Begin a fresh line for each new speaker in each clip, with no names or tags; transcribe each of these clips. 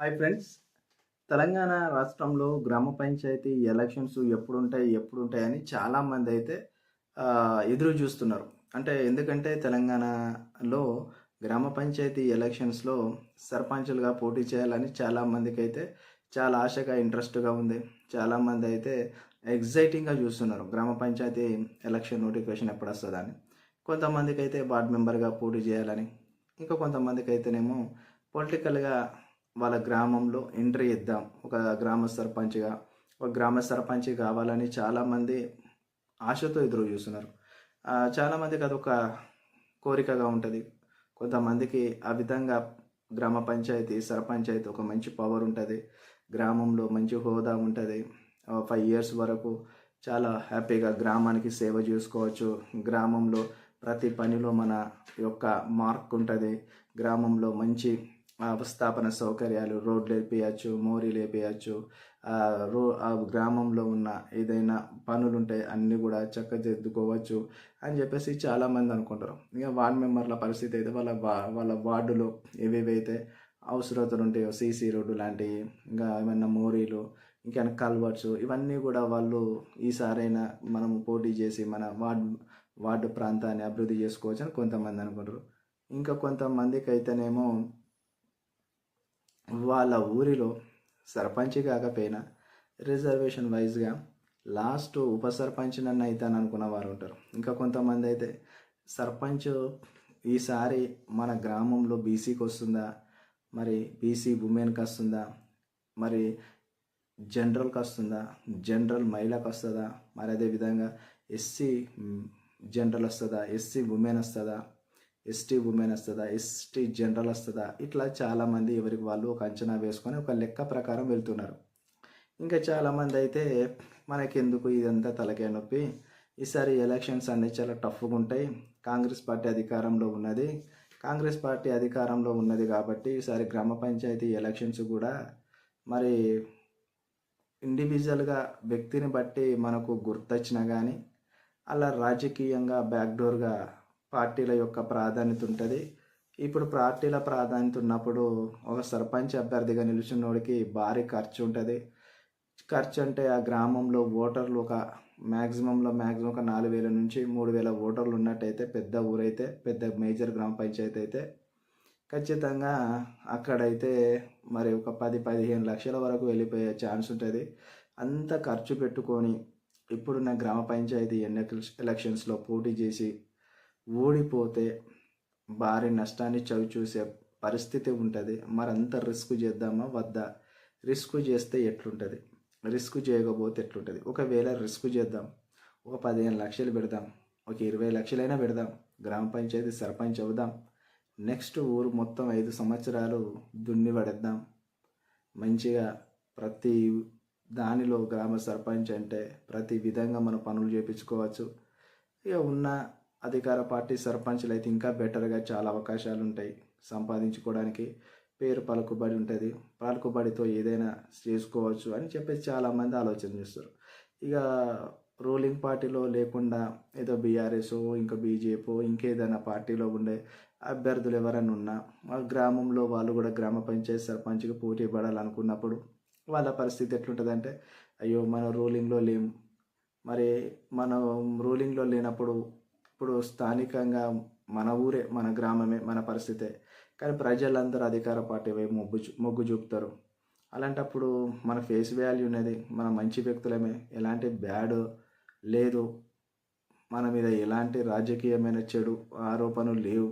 Hi friends. Telangana రాష్ట్రంలో గ్రామ panchayat elections ఎప్పుడు ఉంటాయి ఎప్పుడు ఉంటాయని చాలామంది అయితే ఎదురు చూస్తున్నారు. అంటే ఎందుకంటే తెలంగాణలో గ్రామ పంచాయతీ ఎలక్షన్స్లో సర్పంచులుగా పోటీ చేయాలని చాలామందికి అయితే చాలా ఆశగా ఇంట్రెస్ట్గా ఉంది. చాలామంది అయితే ఎగ్జైటింగ్గా చూస్తున్నారు. గ్రామ పంచాయతీ ఎలక్షన్ నోటిఫికేషన్ ఎప్పుడు వస్తుందని. కొంతమందికి అయితే వార్డ్ మెంబర్గా పోటీ చేయాలని. ఇంకా కొంతమందికి అయితేనేమో పొలిటికల్గా వాళ్ళ గ్రామంలో ఎంట్రీ ఇద్దాం. ఒక గ్రామ సర్పంచ్గా. ఒక గ్రామ సర్పంచ్ కావాలని చాలామంది ఆశతో ఎదురు చూస్తున్నారు. చాలామందికి అదొక కోరికగా ఉంటుంది. కొంతమందికి ఆ విధంగా గ్రామ పంచాయతీ సర్పంచాయతీ ఒక మంచి పవర్ ఉంటుంది. గ్రామంలో మంచి హోదా ఉంటుంది. ఫైవ్ ఇయర్స్ వరకు చాలా హ్యాపీగా గ్రామానికి సేవ చేసుకోవచ్చు. గ్రామంలో ప్రతి పనిలో మన యొక్క మార్క్ ఉంటుంది. గ్రామంలో మంచి అవస్థాపన సౌకర్యాలు రోడ్లు వేపించచ్చు మోరీలు వేపించచ్చు రో ఆ గ్రామంలో ఉన్న ఏదైనా పనులు ఉంటాయి అన్నీ కూడా చక్కదిద్దుకోవచ్చు అని చెప్పేసి చాలామంది అనుకుంటారు. ఇక వార్డ్ మెంబర్ల పరిస్థితి అయితే వాళ్ళ వా వాళ్ళ వార్డులో ఏవేవైతే అవసరతలు ఉంటాయో సీసీ రోడ్డు లాంటివి ఇంకా ఏమైనా మోరీలు ఇంకా కల్వర్ట్స్ ఇవన్నీ కూడా వాళ్ళు ఈసారైనా మనం పోటీ చేసి మన వార్డ్ వార్డు ప్రాంతాన్ని అభివృద్ధి చేసుకోవచ్చు అని కొంతమంది అనుకుంటారు. ఇంకా కొంతమందికి అయితేనేమో వాళ్ళ ఊరిలో సర్పంచ్ కాకపోయినా రిజర్వేషన్ వైజ్గా లాస్ట్ ఉప సర్పంచ్ నన్ను అవుతాను అనుకున్న వారు ఉంటారు. ఇంకా కొంతమంది అయితే సర్పంచ్ ఈసారి మన గ్రామంలో బీసీకి వస్తుందా? మరి బీసీ ఉమెన్కి వస్తుందా? మరి జనరల్కి వస్తుందా? జనరల్ మహిళకు వస్తుందా? మరి అదేవిధంగా ఎస్సీ జనరల్ వస్తుందా? ఎస్సీ ఉమెన్ వస్తుందా? ఎస్టీ ఉమెన్ వస్తుందా ఎస్టీ జనరల్ వస్తుందా ఇట్లా చాలామంది ఎవరికి వాళ్ళు ఒక అంచనా వేసుకొని ఒక లెక్క ప్రకారం వెళ్తున్నారు. ఇంకా చాలామంది అయితే మనకెందుకు ఇదంతా తలకే నొప్పి? ఈసారి ఎలక్షన్స్ అన్నీ చాలా టఫ్గా ఉంటాయి. కాంగ్రెస్ పార్టీ అధికారంలో ఉన్నది. కాంగ్రెస్ పార్టీ అధికారంలో ఉన్నది కాబట్టి ఈసారి గ్రామ పంచాయతీ ఎలక్షన్స్ కూడా మరి ఇండివిజువల్గా వ్యక్తిని బట్టి మనకు గుర్తొచ్చినా కానీ అలా రాజకీయంగా బ్యాక్డోర్గా పార్టీల యొక్క ప్రాధాన్యత ఉంటుంది. ఇప్పుడు పార్టీల ప్రాధాన్యత ఉన్నప్పుడు ఒక సర్పంచ్ అభ్యర్థిగా నిలుచున్నోడికి భారీ ఖర్చు ఉంటుంది. ఖర్చు అంటే ఆ గ్రామంలో ఓటర్లు ఒక మ్యాక్సిమంలో మ్యాక్సిమం ఒక నాలుగు వేల నుంచి మూడు వేల ఓటర్లు ఉన్నట్టయితే పెద్ద ఊరైతే పెద్ద మేజర్ గ్రామ పంచాయతీ అయితే ఖచ్చితంగా అక్కడైతే మరి ఒక పది పదిహేను లక్షల వరకు వెళ్ళిపోయే ఛాన్స్ ఉంటుంది. అంత ఖర్చు పెట్టుకొని ఇప్పుడున్న గ్రామ పంచాయతీ ఎన్నికల ఎలక్షన్స్లో పోటీ చేసి ఓడిపోతే భారీ నష్టాన్ని చవి చూసే పరిస్థితి ఉంటుంది. మరి అంత రిస్క్ చేద్దామా? వద్దా? రిస్క్ చేస్తే ఎట్లుంటుంది? రిస్క్ చేయకపోతే ఎట్లుంటుంది? ఒకవేళ రిస్క్ చేద్దాం. ఒక పదిహేను లక్షలు పెడదాం. ఒక ఇరవై లక్షలైనా పెడదాం. గ్రామ పంచాయతీ సర్పంచ్ అవుదాం. నెక్స్ట్ ఊరు మొత్తం ఐదు సంవత్సరాలు దున్ని పడేద్దాం. మంచిగా ప్రతి దానిలో గ్రామ సర్పంచ్ అంటే ప్రతి విధంగా మనం పనులు చేయించుకోవచ్చు ఇక ఉన్న అధికార పార్టీ సర్పంచ్లు అయితే ఇంకా బెటర్గా చాలా అవకాశాలు ఉంటాయి సంపాదించుకోవడానికి పేరు పలుకుబడి ఉంటుంది. పలుకుబడితో ఏదైనా చేసుకోవచ్చు అని చెప్పేసి చాలామంది ఆలోచన చేస్తారు. ఇక రూలింగ్ పార్టీలో లేకుండా ఏదో బీఆర్ఎస్ ఇంకా బీజేపీ ఇంకేదైనా పార్టీలో ఉండే అభ్యర్థులు ఎవరైనా ఉన్నా ఆ గ్రామంలో వాళ్ళు కూడా గ్రామ పంచాయతీ సర్పంచ్కి పోటీ పడాలనుకున్నప్పుడు వాళ్ళ పరిస్థితి ఎట్లుంటుందంటే అయ్యో మన రూలింగ్లో లేం. మరి మనం రూలింగ్లో లేనప్పుడు ఇప్పుడు స్థానికంగా మన ఊరే మన గ్రామమే మన పరిస్థితే. కానీ ప్రజలందరూ అధికార పార్టీ వైపు మొగ్గు మొగ్గు చూపుతారు. అలాంటప్పుడు మన ఫేస్ వాల్యూ ఉన్నది మన మంచి వ్యక్తులమే ఎలాంటి బ్యాడ్ లేదు మన మీద ఎలాంటి రాజకీయమైన చెడు ఆరోపణలు లేవు.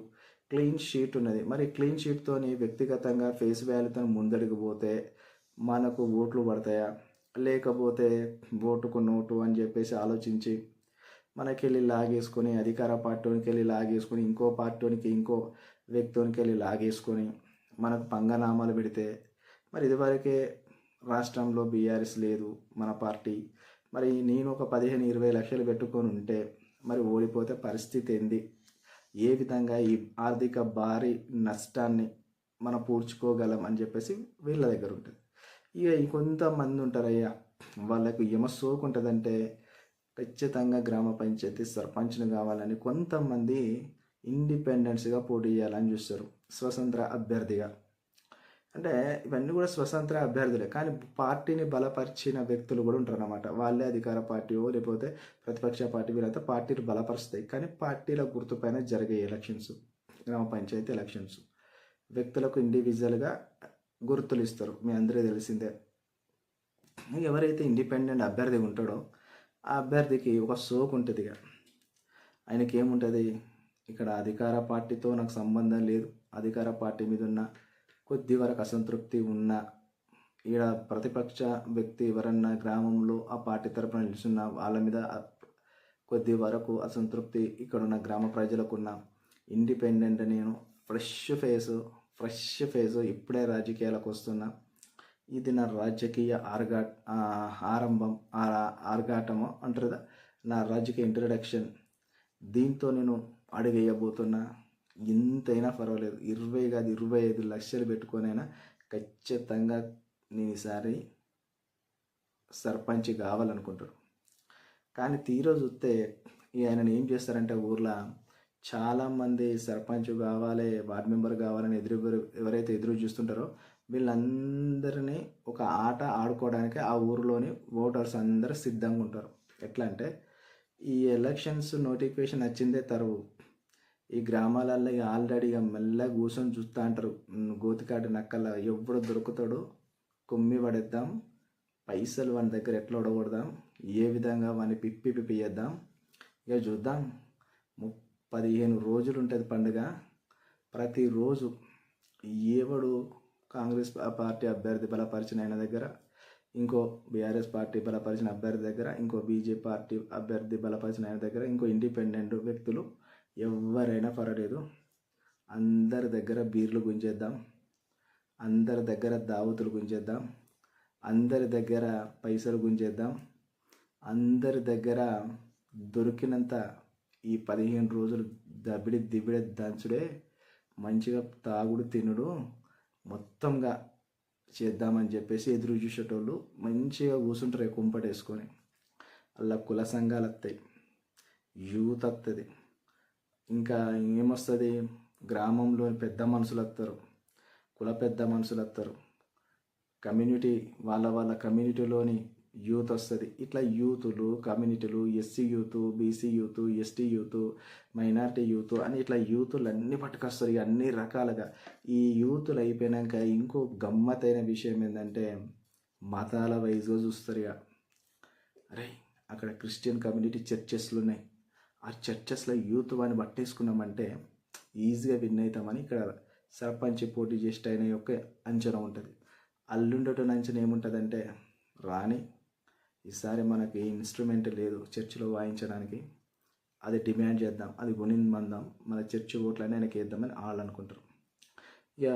క్లీన్ షీట్ ఉన్నది. మరి క్లీన్ షీట్తోని వ్యక్తిగతంగా ఫేస్ వాల్యూతో ముందడుగు పోతే మనకు ఓట్లు పడతాయా? లేకపోతే ఓటుకు నోటు అని చెప్పేసి ఆలోచించి మనకెళ్ళి లాగేసుకొని అధికార పార్టీకి వెళ్ళి లాగేసుకొని ఇంకో పార్టీకి ఇంకో వ్యక్తికి వెళ్ళి లాగేసుకొని మనకు పంగనామాలు పెడితే మరి ఇదివరకే రాష్ట్రంలో బీఆర్ఎస్ లేదు మన పార్టీ. మరి నేను ఒక పదిహేను ఇరవై లక్షలు పెట్టుకొని ఉంటే మరి ఓడిపోతే పరిస్థితి ఏంది? ఏ విధంగా ఈ ఆర్థిక భారీ నష్టాన్ని మనం పూడ్చుకోగలం అని చెప్పేసి వీళ్ళ దగ్గర ఉంటుంది. ఇక కొంతమంది ఉంటారయ్యా వాళ్ళకు ఎమ సోకు ఉంటుందంటే ఖచ్చితంగా గ్రామ పంచాయతీ సర్పంచ్ను కావాలని కొంతమంది ఇండిపెండెన్స్గా పోటీ చేయాలని చూస్తారు. స్వతంత్ర అభ్యర్థిగా. అంటే ఇవన్నీ కూడా స్వతంత్ర అభ్యర్థులే. కానీ పార్టీని బలపరిచిన వ్యక్తులు కూడా ఉంటారు అన్నమాట వాళ్ళే అధికార పార్టీయో లేకపోతే ప్రతిపక్ష పార్టీ వీళ్ళంతా పార్టీలు బలపరుస్తాయి. కానీ పార్టీల గుర్తుపైన జరిగే ఎలక్షన్స్ గ్రామ పంచాయతీ ఎలక్షన్స్ వ్యక్తులకు ఇండివిజువల్గా గుర్తులు ఇస్తారు. మీ అందరూ తెలిసిందే. ఎవరైతే ఇండిపెండెంట్ అభ్యర్థి ఉంటాడో ఆ అభ్యర్థికి ఒక సోకు ఉంటుంది ఇక ఆయనకి ఏముంటుంది ఇక్కడ అధికార పార్టీతో నాకు సంబంధం లేదు. అధికార పార్టీ మీద ఉన్న కొద్ది వరకు అసంతృప్తి ఉన్న ఈడ ప్రతిపక్ష వ్యక్తి ఎవరన్నా గ్రామంలో ఆ పార్టీ తరపున నిలుచున్న వాళ్ళ మీద కొద్ది వరకు అసంతృప్తి ఇక్కడ ఉన్న గ్రామ ప్రజలకు ఉన్న ఇండిపెండెంట్ నేను ఫ్రెష్ ఫేస్ ఫ్రెష్ ఫేస్ ఇప్పుడే రాజకీయాలకు వస్తున్నా. ఇది నా రాజకీయ ఆర్గా ఆరంభం ఆ- ఆర్గాటము అంటారు కదా నా రాజకీయ ఇంట్రడక్షన్ దీంతో నేను అడుగేయబోతున్నా. ఎంతైనా పర్వాలేదు. ఇరవై కాదు ఇరవై ఐదు లక్షలు పెట్టుకొనైనా ఖచ్చితంగా నేను ఈసారి సర్పంచ్ కావాలనుకుంటారు కానీ ఈరోజు వస్తే ఈ ఆయనను ఏం చేస్తారంటే ఊర్లో చాలామంది సర్పంచ్ కావాలి వార్డ్ మెంబర్ కావాలని ఎదురు ఎవరైతే ఎదురు చూస్తుంటారో వీళ్ళందరినీ ఒక ఆట ఆడుకోవడానికి ఆ ఊరిలోని ఓటర్స్ అందరూ సిద్ధంగా ఉంటారు. ఎట్లా అంటే ఈ ఎలక్షన్స్ నోటిఫికేషన్ వచ్చిందే తరువు. ఈ గ్రామాలలో ఇక ఆల్రెడీ ఇక మెల్లగా కూర్చొని చూస్తూ అంటారు. గోతికాటి నక్కల ఎవడు దొరుకుతాడో. కొమ్మి పడేద్దాం. పైసలు వాని దగ్గర ఎట్లా ఉడగొడదాం. ఏ విధంగా వాని పిప్పి పిప్పి చేద్దాం. ఇక చూద్దాం. పదిహేను రోజులు ఉంటుంది పండుగ. ప్రతిరోజు ఎవడు కాంగ్రెస్ పార్టీ అభ్యర్థి బలపరిచిన ఆయన దగ్గర ఇంకో బీఆర్ఎస్ పార్టీ బలపరిచిన అభ్యర్థి దగ్గర ఇంకో బీజేపీ పార్టీ అభ్యర్థి బలపరిచిన ఆయన దగ్గర ఇంకో ఇండిపెండెంట్ వ్యక్తులు ఎవరైనా పర్వాలేదు. అందరి దగ్గర బీర్లు గుంజేద్దాం. అందరి దగ్గర దావతులు గుంజేద్దాం. అందరి దగ్గర పైసలు గుంజేద్దాం. అందరి దగ్గర దొరికినంత ఈ పదిహేను రోజులు దబిడి దిబిడి దంచుడే మంచిగా తాగుడు తినుడు మొత్తంగా చేద్దామని చెప్పేసి ఎదురు చూసేటోళ్ళు మంచిగా కూర్చుంటారు కుంపటేసుకొని అలా కుల సంఘాలు వస్తాయి యూత్ వస్తుంది ఇంకా ఏమొస్తుంది? గ్రామంలో పెద్ద మనుషులు వస్తారు కుల పెద్ద మనుషులు వస్తారు కమ్యూనిటీ వాళ్ళ వాళ్ళ కమ్యూనిటీలోని యూత్ వస్తుంది. ఇట్లా యూతులు కమ్యూనిటీలు SC youth BC youth ST youth minority youth అని ఇట్లా యూతులు అన్నీ పట్టుకొస్తారు. ఇక అన్ని రకాలుగా. ఈ యూతులు అయిపోయినాక ఇంకో గమ్మత్తైన విషయం ఏంటంటే మతాల వైజ్గా చూస్తారు ఇక. అరే అక్కడ క్రిస్టియన్ కమ్యూనిటీ చర్చెస్లు ఉన్నాయి ఆ చర్చెస్లో యూత్ వాడిని పట్టేసుకున్నామంటే ఈజీగా విన్ అవుతామని ఇక్కడ సర్పంచ్ పోటీ చేసేట అయిన యొక్క అంచనా ఉంటుంది. అల్లుండటం అంచనా ఏముంటుందంటే రాని ఈసారి మనకి ఇన్స్ట్రుమెంట్ లేదు చర్చిలో వాయించడానికి. అది డిమాండ్ చేద్దాం అది కొనిందందాం మన చర్చి ఓట్లని ఆయనకి వేద్దామని వాళ్ళు అనుకుంటారు. ఇక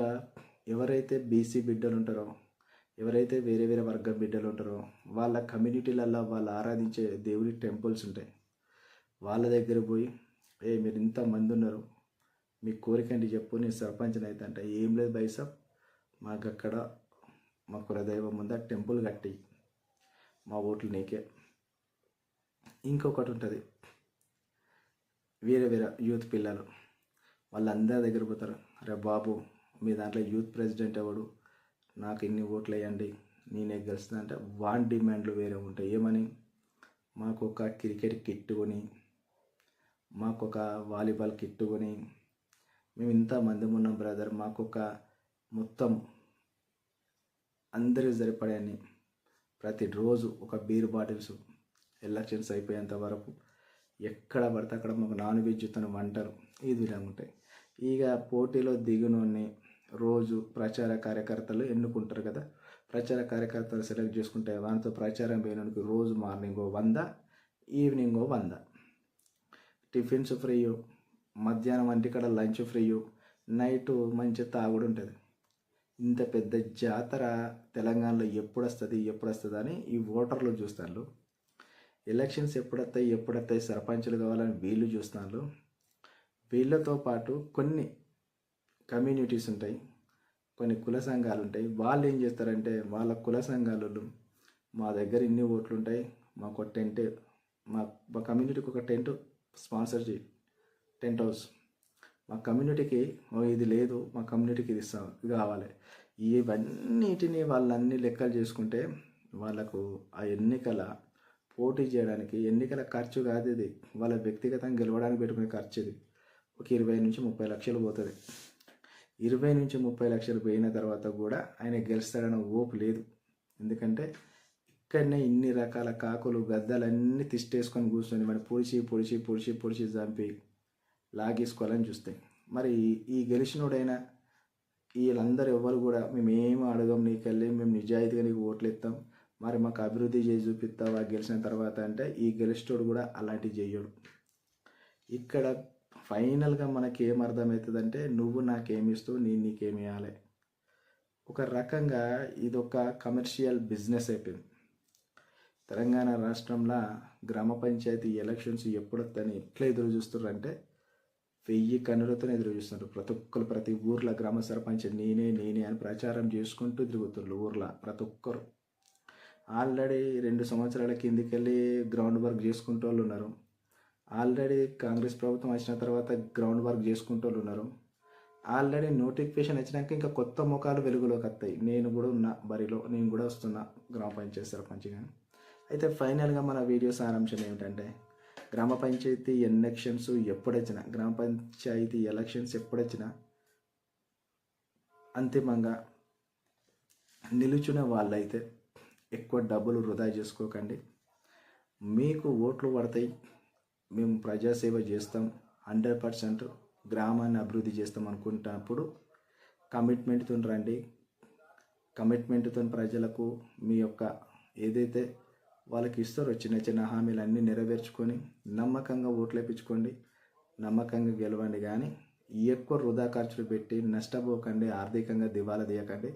ఎవరైతే బీసీ బిడ్డలు ఉంటారో ఎవరైతే వేరే వేరే వర్గం బిడ్డలు ఉంటారో వాళ్ళ కమ్యూనిటీలలో వాళ్ళు ఆరాధించే దేవుడి టెంపుల్స్ ఉంటాయి. వాళ్ళ దగ్గర పోయి ఏ మీరు ఇంత మంది ఉన్నారు మీ కోరిక అంటే చెప్పు నేను సర్పంచ్ని అయితే అంటే ఏం లేదు బైసాబ్ మాకు అక్కడ మా కులదైవం ముందు టెంపుల్ కట్టి మా ఓట్లు నీకే. ఇంకొకటి ఉంటుంది. వేరే వేరే యూత్ పిల్లలు వాళ్ళందరి దగ్గర పోతారు. అరే బాబు మీ దాంట్లో యూత్ ప్రెసిడెంట్ ఎవడు? నాకు ఇన్ని ఓట్లు వేయండి నేనే గెలుస్తుందంటే అంటే వాన్ డిమాండ్లు వేరే ఉంటాయి. ఏమని? మాకు ఒక క్రికెట్ కిట్ కొని మాకు ఒక వాలీబాల్ కిట్ కొని మేము ఇంతమంది ఉన్నాం బ్రదర్. మాకు ఒక మొత్తం అందరికి సరిపడాయని ప్రతిరోజు ఒక బీర్ బాటిల్స్ ఎలక్షన్స్ అయిపోయేంత వరకు ఎక్కడ పడితే అక్కడ మాకు నాన్ వెజ్ తను వంటలు ఈ విధంగా ఉంటాయి. ఇక పోటీలో దిగునోని రోజు ప్రచార కార్యకర్తలు ఎన్నుకుంటారు కదా. ప్రచార కార్యకర్తలు సెలెక్ట్ చేసుకుంటే వానితో ప్రచారం పోయినందుకు రోజు మార్నింగ్ వంద ఈవినింగ్ వంద. టిఫిన్స్ ఫ్రీ మధ్యాహ్నం అంటే ఇక్కడ లంచ్ ఫ్రీ నైట్ మంచి తాగుడు ఉంటుంది. ఇంత పెద్ద జాతర తెలంగాణలో ఎప్పుడు వస్తుంది ఎప్పుడు వస్తుంది అని ఈ ఓటర్లు చూస్తారు ఎలక్షన్స్ ఎప్పుడు వస్తాయి ఎప్పుడు వస్తాయి సర్పంచులు కావాలని వీళ్ళు చూస్తున్నారు వీళ్ళతో పాటు కొన్ని కమ్యూనిటీస్ ఉంటాయి కొన్ని కుల సంఘాలు ఉంటాయి. వాళ్ళు ఏం చేస్తారంటే వాళ్ళ కుల సంఘాలు మా దగ్గర ఇన్ని ఓట్లు ఉంటాయి మాకు ఒక టెంట్ మా మా కమ్యూనిటీకి ఒక టెంట్ స్పాన్సర్ చేయి టెంట్ హౌస్. మా కమ్యూనిటీకి "ఓ, ఇది లేదు మా కమ్యూనిటీకి ఇది ఇస్తాం ఇది కావాలి. ఇవన్నిటిని వాళ్ళన్ని లెక్కలు చేసుకుంటే వాళ్ళకు ఆ ఎన్నికల పోటీ చేయడానికి ఎన్నికల ఖర్చు కాదు ఇది. వాళ్ళ వ్యక్తిగతంగా గెలవడానికి పెట్టుకునే ఖర్చు ఇది. ఒక ఇరవై నుంచి ముప్పై లక్షలు పోతుంది. ఇరవై నుంచి ముప్పై లక్షలు పోయిన తర్వాత కూడా ఆయన గెలుస్తాడన్న ఓపు లేదు. ఎందుకంటే ఇక్కడనే ఇన్ని రకాల కాకులు గద్దలన్నీ తిష్టేసుకొని కూర్చొని మరి పొడిచి పొడిచి పొడిచి పొడిచి చంపి లాగేసుకోవాలని చూస్తాయి మరి ఈ గెలిచినోడైనా వీళ్ళందరూ ఎవరు కూడా మేము అడగం నీకెళ్ళి మేము నిజాయితీగా నీకు ఓట్లు ఇస్తాం మరి మాకు అభివృద్ధి చేసి చూపిస్తావా గెలిచిన తర్వాత అంటే ఈ గెలిచినోడు కూడా అలాంటివి చేయడు ఇక్కడ ఫైనల్గా మనకి ఏం అర్థమవుతుందంటే నువ్వు నాకేమి ఇస్తావు నేను నీకేమి ఇవ్వాలి ఒక రకంగా ఇదొక కమర్షియల్ బిజినెస్ అయిపోయింది. తెలంగాణ రాష్ట్రంలో గ్రామ పంచాయతీ ఎలక్షన్స్ ఎప్పుడొద్దని ఎట్లా ఎదురు చూస్తున్నారంటే వెయ్యి కన్నులతో ఎదురు చూస్తున్నారు ప్రతి ఒక్కరు ప్రతి ఊర్లో గ్రామ సర్పంచ్ నేనే నేనే అని ప్రచారం చేసుకుంటూ తిరుగుతున్నారు ఊర్లో ప్రతి ఒక్కరు. ఆల్రెడీ రెండు సంవత్సరాల కిందికెళ్ళి గ్రౌండ్ వర్క్ చేసుకుంటూ వాళ్ళు ఉన్నారు. ఆల్రెడీ కాంగ్రెస్ ప్రభుత్వం వచ్చిన తర్వాత గ్రౌండ్ వర్క్ చేసుకుంటూ వాళ్ళు ఉన్నారు. ఆల్రెడీ నోటిఫికేషన్ వచ్చినాక ఇంకా కొత్త ముఖాలు వెలుగులోకి వస్తాయి. నేను కూడా ఉన్నా బరిలో నేను కూడా వస్తున్నా గ్రామ పంచాయతీ సర్పంచ్గా. అయితే ఫైనల్గా మన వీడియో సారాంశం ఏమిటంటే గ్రామ పంచాయతీ ఎలక్షన్స్ ఎప్పుడొచ్చినా గ్రామ పంచాయతీ ఎలక్షన్స్ ఎప్పుడొచ్చినా అంతిమంగా నిలుచునే వాళ్ళైతే ఎక్కువ డబ్బులు వృధా చేసుకోకండి. మీకు ఓట్లు పడతాయి మేము ప్రజాసేవ చేస్తాం హండ్రెడ్ పర్సెంట్ గ్రామాన్ని అభివృద్ధి చేస్తాం అనుకుంటున్నప్పుడు కమిట్మెంట్తో రండి. కమిట్మెంట్తో ప్రజలకు మీ యొక్క ఏదైతే వాళ్ళకి ఇస్తారో చిన్న చిన్న హామీలన్నీ నెరవేర్చుకొని నమ్మకంగా ఓట్లేపించుకోండి నమ్మకంగా గెలవండి. కానీ ఎక్కువ వృధా ఖర్చులు పెట్టి నష్టపోకండి ఆర్థికంగా దివాలా తీయకండి.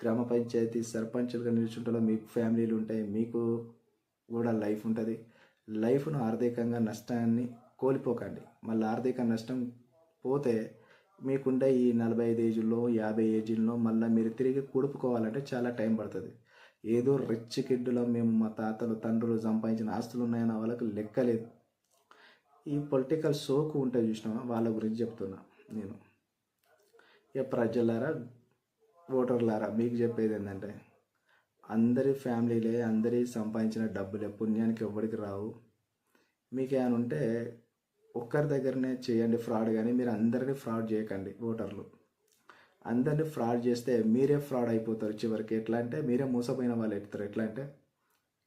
గ్రామ పంచాయతీ సర్పంచులుగా నిల్చుంటాలో మీకు ఫ్యామిలీలు ఉంటాయి మీకు కూడా లైఫ్ ఉంటుంది. లైఫ్ను ఆర్థికంగా నష్టాన్ని కోల్పోకండి. మళ్ళీ ఆర్థిక నష్టం పోతే మీకుండే ఈ నలభై ఐదు ఏజీల్లో యాభై ఏజీల్లో మళ్ళీ మీరు తిరిగి కూడుపుకోవాలంటే చాలా టైం పడుతుంది. ఏదో రిచ్ కిడ్లో మేము మా తాతలు తండ్రులు సంపాదించిన ఆస్తులు ఉన్నాయన్న వాళ్ళకి లెక్కలేదు ఈ పొలిటికల్ సోకు ఉంటుంది చూసినా వాళ్ళ గురించి చెప్తున్నా నేను. ఇక ప్రజలారా? ఓటర్లారా? మీకు చెప్పేది ఏంటంటే అందరి ఫ్యామిలీలే అందరి సంపాదించిన డబ్బులే పుణ్యానికి ఎవరికి రావు. మీకు ఏమైనా ఉంటే ఒక్కరి దగ్గరనే చేయండి ఫ్రాడ్ కానీ మీరు అందరినీ ఫ్రాడ్ చేయకండి ఓటర్లు. అందరినీ ఫ్రాడ్ చేస్తే మీరే ఫ్రాడ్ అయిపోతారు చివరికి. ఎట్లా అంటే మీరే మోసపోయిన వాళ్ళు ఎత్తారు ఎట్లా అంటే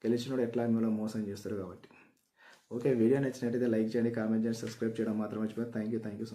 గెలిచినోడు ఎట్లా మిమ్మల్ని మోసం చేస్తారు కాబట్టి. ఓకే వీడియో నచ్చినట్టయితే లైక్ చేయండి కామెంట్ చేయండి సబ్స్క్రైబ్ చేయడం మాత్రం మర్చిపోయి థ్యాంక్ యూ థ్యాంక్ యూ